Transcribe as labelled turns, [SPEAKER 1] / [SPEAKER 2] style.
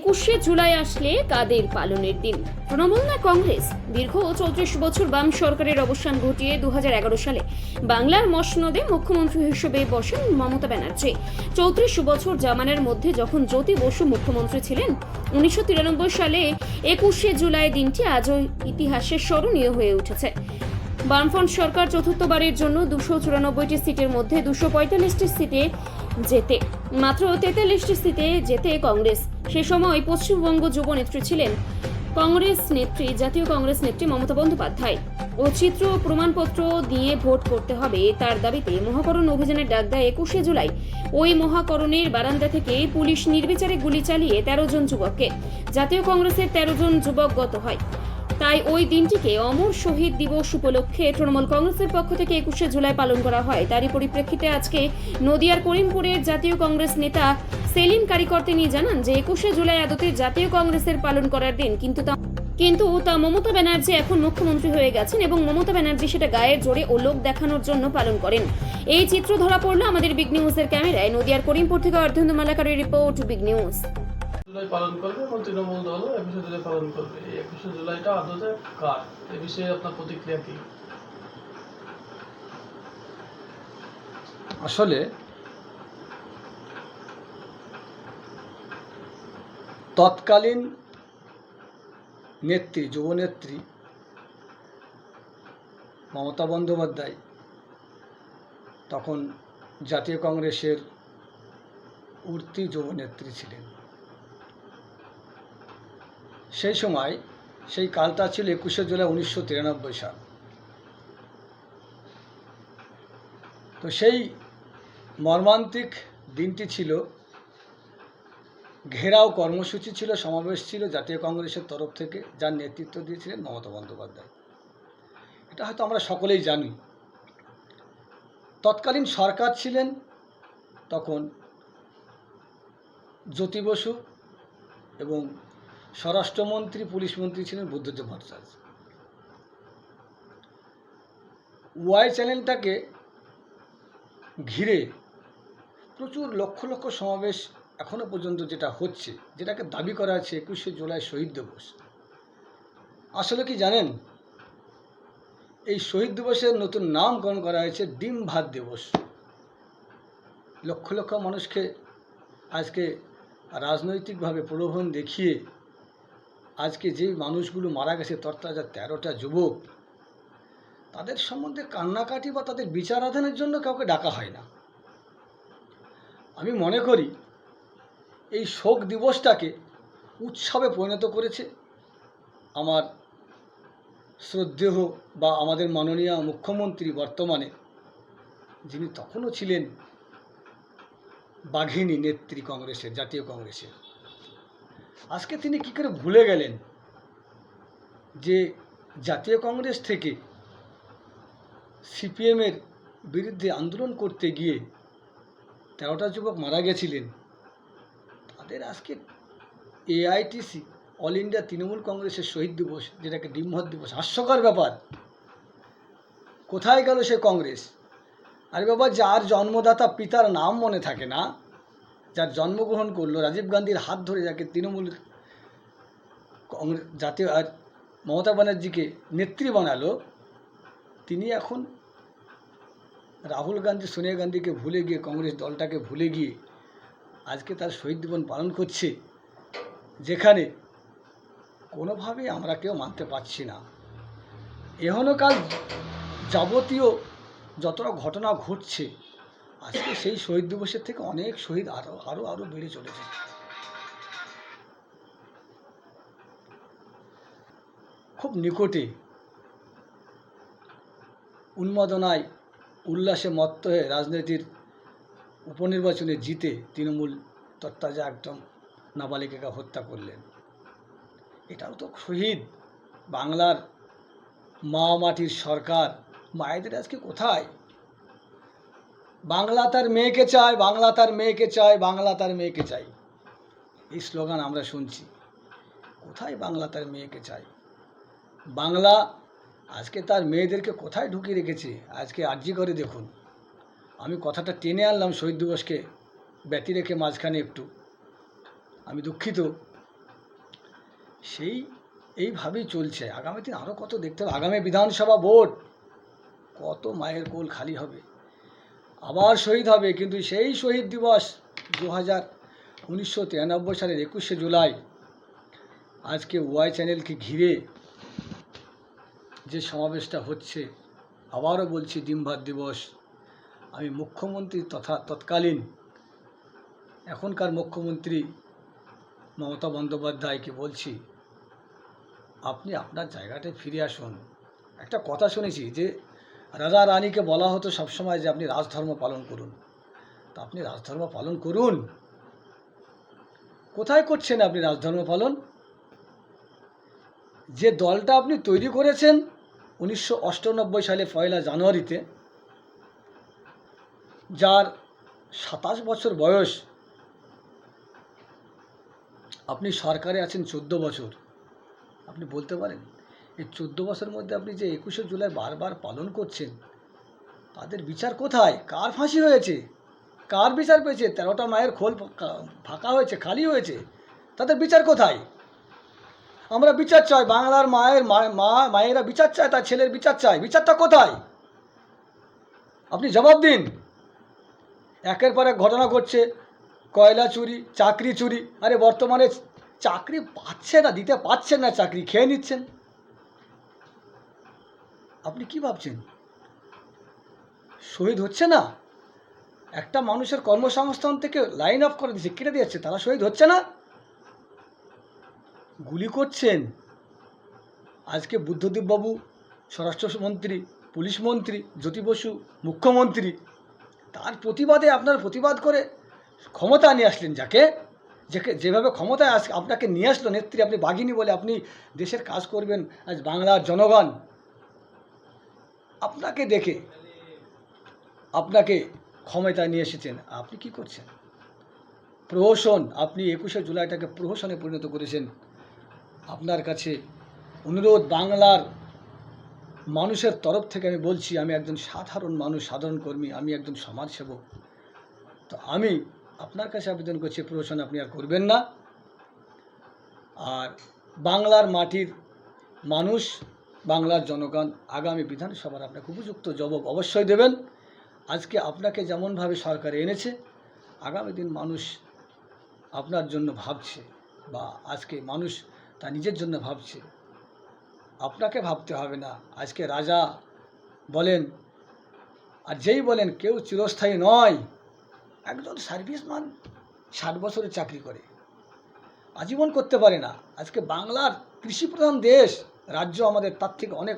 [SPEAKER 1] একুশে জুলাই আসলে কাদের পালনের দিন? তৃণমূল না কংগ্রেস? দীর্ঘ চৌত্রিশ বছর বাম সরকারের অবসান ঘটিয়ে দু সালে বাংলার মসনদে মুখ্যমন্ত্রী হিসেবে বসেন মমতা ব্যানার্জি। চৌত্রিশ বছর জামানের মধ্যে যখন জ্যোতি বসু মুখ্যমন্ত্রী ছিলেন, উনিশশো সালে একুশে জুলাই দিনটি আজও ইতিহাসে স্মরণীয় হয়ে উঠেছে। বামফ্রন্ট সরকার চতুর্থবারের জন্য দুশো চুরানব্বইটি সিটের মধ্যে দুশো পঁয়তাল্লিশটি সিটে যেতে, মাত্র তেতাল্লিশটি সিটে যেতে কংগ্রেস। সে সময় পশ্চিমবঙ্গ যুব নেত্রী ছিলেন কংগ্রেস নেত্রী, জাতীয় কংগ্রেস নেত্রী মমতা বন্দ্যোপাধ্যায়। ও চিত্র প্রমাণপত্র দিয়ে ভোট করতে হবে তার দাবিতে মহাকরণ অভিযানের ডাক দেয় একুশে জুলাই। ওই মহাকরণের বারান্দা থেকে পুলিশ নির্বিচারে গুলি চালিয়ে তেরো জন যুবককে। জাতীয় কংগ্রেসের তেরো জন যুবক গত হয়। তাই ওই দিনটিকে অমর শহীদ দিবস উপলক্ষে তৃণমূল কংগ্রেসের পক্ষ থেকে একুশে জুলাই পালন করা হয়। তারই পরিপ্রেক্ষিতে আজকে নদিয়ার করিমপুরের জাতীয় কংগ্রেস নেতা সেলিম কারিকর তিনি জানান যে, একুশে জুলাই আদতে জাতীয় কংগ্রেসের পালন করার দিন, কিন্তু তা কিন্তু তা মমতা ব্যানার্জি এখন মুখ্যমন্ত্রী হয়ে গেছেন এবং মমতা ব্যানার্জি সেটা গায়ের জোরে ও লোক দেখানোর জন্য পালন করেন। এই চিত্র ধরা পড়ল আমাদের বিগ নিউজের ক্যামেরায়। নদিয়ার করিমপুর থেকে অর্ধেন্দু মালাকারের রিপোর্ট, বিগ নিউজ।
[SPEAKER 2] জুলাই পালন করবে এবং তৃণমূল দলও একুশে জুলাই পালন করবে। এই একুশে জুলাইটা আদতে কার? এ বিষয়ে আপনার প্রতিক্রিয়া কি?
[SPEAKER 3] আসলে তৎকালীন নেত্রী যুবনেত্রী মমতা বন্দ্যোপাধ্যায় তখন জাতীয় কংগ্রেসের উঠতি যুবনেত্রী ছিলেন। সেই সময় সেই কালটা ছিল একুশে জুলাই উনিশশো তিরানব্বই সাল। তো সেই মর্মান্তিক দিনটি ছিল। ঘেরাও কর্মসূচি ছিল, সমাবেশ ছিল জাতীয় কংগ্রেসের তরফ থেকে, যার নেতৃত্ব দিয়েছিলেন মমতা বন্দ্যোপাধ্যায়। এটা হয়তো আমরা সকলেই জানি। তৎকালীন সরকার ছিলেন তখন জ্যোতি বসু এবং স্বরাষ্ট্রমন্ত্রী পুলিশ মন্ত্রী ছিলেন বুদ্ধদেব ভট্টাচার্য। ওয়াই চ্যানেলটাকে ঘিরে প্রচুর লক্ষ লক্ষ সমাবেশ এখনও পর্যন্ত যেটা হচ্ছে, যেটাকে দাবি করা হচ্ছে একুশে জুলাই শহীদ দিবস। আসলে কি জানেন? এই শহীদ দিবসের নতুন নামকরণ করা হয়েছে ডিম ভাত দিবস। লক্ষ লক্ষ মানুষকে আজকে রাজনৈতিকভাবে প্রলোভন দেখিয়ে আজকে যেই মানুষগুলো মারা গেছে, তরতাজা তেরোটা যুবক, তাদের সম্বন্ধে কান্নাকাটি বা তাদের বিচারাধীনের জন্য কাউকে ডাকা হয় না। আমি মনে করি, এই শোক দিবসটাকে উৎসবে পরিণত করেছে আমার শ্রদ্ধেয় বা আমাদের মাননীয় মুখ্যমন্ত্রী বর্তমানে, যিনি তখনও ছিলেন বাঘিনী নেত্রী কংগ্রেসের, জাতীয় কংগ্রেসের। আজকে তিনি কী করে ভুলে গেলেন যে জাতীয় কংগ্রেস থেকে সিপিএমের বিরুদ্ধে আন্দোলন করতে গিয়ে তেরোটা যুবক মারা গেছিলেন? তাদের আজকে এআইটিসি, অল ইন্ডিয়া তৃণমূল কংগ্রেসের শহীদ দিবস, যেটাকে ডিম্বত দিবস, হাস্যকর ব্যাপার। কোথায় গেল সে কংগ্রেস? আরে বাবা যার জন্মদাতা পিতার নাম মনে থাকে না? যার জন্মগ্রহণ করল রাজীব গান্ধীর হাত ধরে যাকে তৃণমূল কংগ্রেস জাতীয় আর মমতা ব্যানার্জিকে নেত্রী বানালো, তিনি এখন রাহুল গান্ধী, সোনিয়া গান্ধীকে ভুলে গিয়ে কংগ্রেস দলটাকে ভুলে গিয়ে আজকে তার শহীদ দিবস পালন করছে, যেখানে কোনোভাবেই আমরা কেউ মানতে পারছি না। এখনও কাল যাবতীয় যতটা ঘটনা ঘটছে আজকে সেই শহীদ দিবসের থেকে অনেক শহীদ আরও আরও আরও বেড়ে চলেছে। খুব নিকটে উন্মাদনায় উল্লাসে মত্ত হয়ে রাজনীতির উপনির্বাচনে জিতে তৃণমূল তত্ত্বাজা একদম নাবালিকাকে হত্যা করলেন। এটাও তো শহীদ বাংলার মা মাটির সরকার। মায়েদের আজকে কোথায়? বাংলা তার মেয়েকে চায়, বাংলা তার মেয়েকে চায়, বাংলা তার মেয়েকে চাই। এই স্লোগান আমরা শুনছি। কোথায় বাংলা তার মেয়েকে চায়? বাংলা আজকে তার মেয়েদেরকে কোথায় ঢুকিয়ে রেখেছে? আজকে আর্জি করে দেখুন। আমি কথাটা টেনে আনলাম শহীদ দিবসকে। ব্যতি রেখে মাঝখানে একটু। আমি দুঃখিত। সেই, এইভাবেই চলছে। আগামী দিন আরও কত দেখতে হবে। আগামী বিধানসভা ভোট। কত মায়ের কোল খালি হবে। আবার শহীদ হবে, কিন্তু সেই শহীদ দিবস দু হাজার উনিশশো তিরানব্বই সালের একুশে জুলাই আজকে ওয়াই চ্যানেলকে ঘিরে যে সমাবেশটা হচ্ছে, আবারও বলছি ডিম ভাত দিবস। আমি মুখ্যমন্ত্রী তথা তৎকালীন এখনকার মুখ্যমন্ত্রী মমতা বন্দ্যোপাধ্যায়কে বলছি, আপনি আপনার জায়গাটায় ফিরে আসুন। একটা কথা শুনেছি যে রাজা রানীকে বলা হতো সবসময় যে আপনি রাজধর্ম পালন করুন। তা আপনি রাজধর্ম পালন করুন? কোথায় করছেন আপনি রাজধর্ম পালন? যে দলটা আপনি তৈরি করেছেন উনিশশো সালে পয়লা জানুয়ারিতে, যার সাতাশ বছর বয়স আপনি সরকারে আছেন চোদ্দ বছর, আপনি বলতে পারেন? এই চোদ্দ বছরের মধ্যে আপনি যে একুশে জুলাই বারবার পালন করছেন, তাদের বিচার কোথায়? কার ফাঁসি হয়েছে? কার বিচার পেয়েছে? তেরোটা মায়ের খোল ফাঁকা- হয়েছে, খালি হয়েছে। তাদের বিচার কোথায়? আমরা বিচার চাই, বাংলার মায়ের মা- মায়েরা বিচার চায়, তার ছেলের বিচার চায়। বিচারটা কোথায়? আপনি জবাব দিন। একের পর এক ঘটনা ঘটছে, কয়লা চুরি, চাকরি চুরি। আরে বর্তমানে চাকরি পাচ্ছে না, দিতে পাচ্ছেন না চাকরি, খেয়ে নিচ্ছেন। আপনি কি ভাবছেন? শহীদ হচ্ছে না? একটা মানুষের কর্মসংস্থান থেকে লাইন অফ করে দিচ্ছে কেটে দিচ্ছে তারা শহীদ হচ্ছে না? গুলি করছেন। আজকে বুদ্ধদেববাবু, স্বরাষ্ট্রমন্ত্রী, পুলিশ মন্ত্রী, জ্যোতি বসু, মুখ্যমন্ত্রী, তার প্রতিবাদে আপনার প্রতিবাদ করে ক্ষমতা নিয়ে আসলেন যাকে? যাকে যেভাবে ক্ষমতায় আস আপনাকে নিয়ে আসলো নেত্রী, আপনি বাঘিনী বলে আপনি দেশের কাজ করবেন, আজ বাংলার জনগণ। আপনাকে দেখে আপনাকে ক্ষমতায় নিয়ে এসেছেন। আপনি কি করছেন? প্রহসন, আপনি একুশে জুলাইটাকে প্রহসনে পরিণত করেছেন। আপনার কাছে অনুরোধ বাংলার মানুষের তরফ থেকে আমি বলছি, আমি একজন সাধারণ মানুষ, সাধারণ কর্মী, আমি একজন সমাজসেবক। তো আমি আপনার কাছে আবেদন করছি, প্রহসন, আপনি আর করবেন না। আর বাংলার মাটির মানুষ বাংলার জনগণ আগামী বিধানসভার আপনাকে উপযুক্ত জবাব অবশ্যই দেবেন। আজকে আপনাকে যেমনভাবে সরকার এনেছে, আগামী দিন মানুষ আপনার জন্য ভাবছে বা আজকে মানুষ তা নিজের জন্য ভাবছে। আপনাকে ভাবতে হবে না। আজকে রাজা বলেন, আর যেই বলেন কেউ চিরস্থায়ী নয়, একজন সার্ভিসম্যান ষাট বছরের চাকরি করে, আজীবন করতে পারে না। আজকে বাংলার কৃষিপ্রধান দেশ রাজ্য আমাদের তার থেকে অনেক